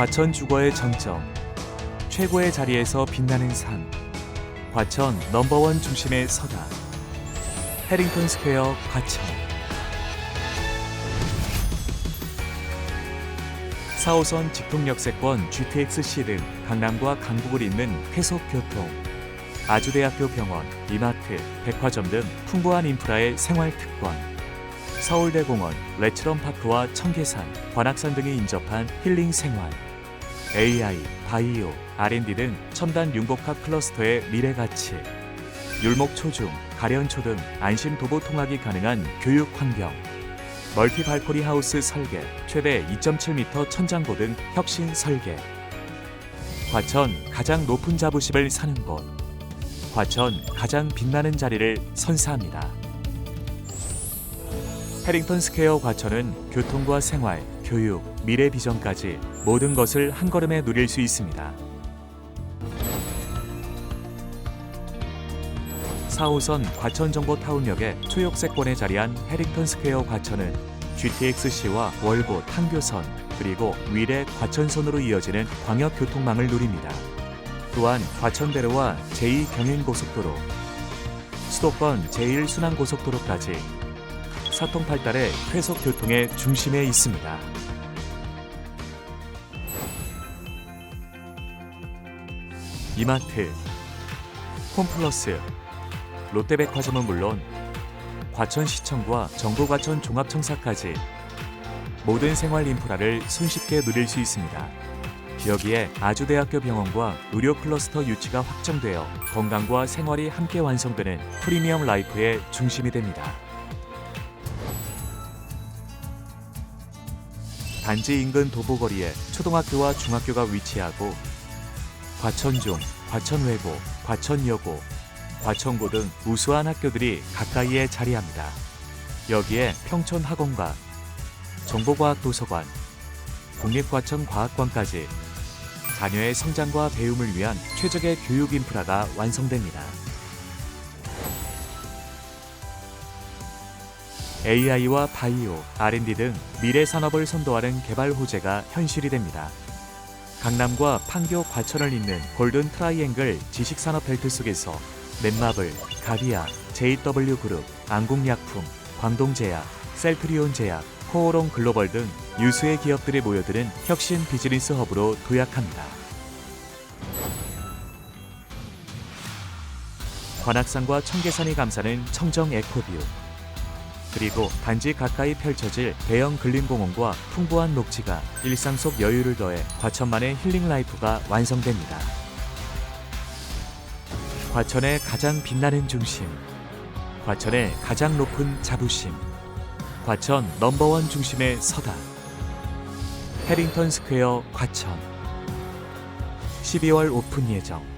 과천 주거의 정점. 최고의 자리에서 빛나는 삶. 과천 넘버원 중심에 서다. 해링턴 스퀘어 과천. 4호선 직통역세권 GTX-C 등 강남과 강북을 잇는 회속교통, 아주대학교 병원, 이마트, 백화점 등 풍부한 인프라의 생활 특권, 서울대공원, 레츠런 파크와 청계산, 관악산 등이 인접한 힐링 생활, AI, 바이오, R&D 등 첨단 융복합 클러스터의 미래 가치, 율목 초중, 가련초 등 안심 도보 통학이 가능한 교육 환경, 멀티 발코니 하우스 설계, 최대 2.7m 천장고 등 혁신 설계. 과천 가장 높은 자부심을 사는 곳. 과천 가장 빛나는 자리를 선사합니다. 해링턴 스퀘어 과천은 교통과 생활, 교육, 미래 비전까지 모든 것을 한 걸음에 누릴 수 있습니다. 4호선 과천정보타운역의 초역세권에 자리한 해링턴 스퀘어 과천은 GTX-C와 월보, 탄교선, 그리고 위례 과천선으로 이어지는 광역교통망을 누립니다. 또한 과천대로와 제2경인고속도로, 수도권 제1순환고속도로까지 사통팔달의 회속 교통의 중심에 있습니다. 이마트, 홈플러스, 롯데백화점은 물론 과천시청과 정부과천 종합청사까지 모든 생활 인프라를 손쉽게 누릴 수 있습니다. 여기에 아주대학교 병원과 의료 클러스터 유치가 확정되어 건강과 생활이 함께 완성되는 프리미엄 라이프의 중심이 됩니다. 단지 인근 도보거리에 초등학교와 중학교가 위치하고 과천중, 과천외고, 과천여고, 과천고 등 우수한 학교들이 가까이에 자리합니다. 여기에 평촌학원과 정보과학도서관, 국립과천과학관까지 자녀의 성장과 배움을 위한 최적의 교육 인프라가 완성됩니다. AI와 바이오, R&D 등 미래 산업을 선도하는 개발 호재가 현실이 됩니다. 강남과 판교 과천을 잇는 골든 트라이앵글 지식산업 벨트 속에서 넷마블, 가비아, JW 그룹, 안국약품, 광동제약, 셀트리온 제약, 코오롱 글로벌 등 유수의 기업들이 모여드는 혁신 비즈니스 허브로 도약합니다. 관악산과 청계산이 감싸는 청정 에코뷰 그리고 단지 가까이 펼쳐질 대형 근린공원과 풍부한 녹지가 일상 속 여유를 더해 과천만의 힐링 라이프가 완성됩니다. 과천의 가장 빛나는 중심, 과천의 가장 높은 자부심, 과천 넘버원 중심의 서다. 해링턴 스퀘어 과천 12월 오픈 예정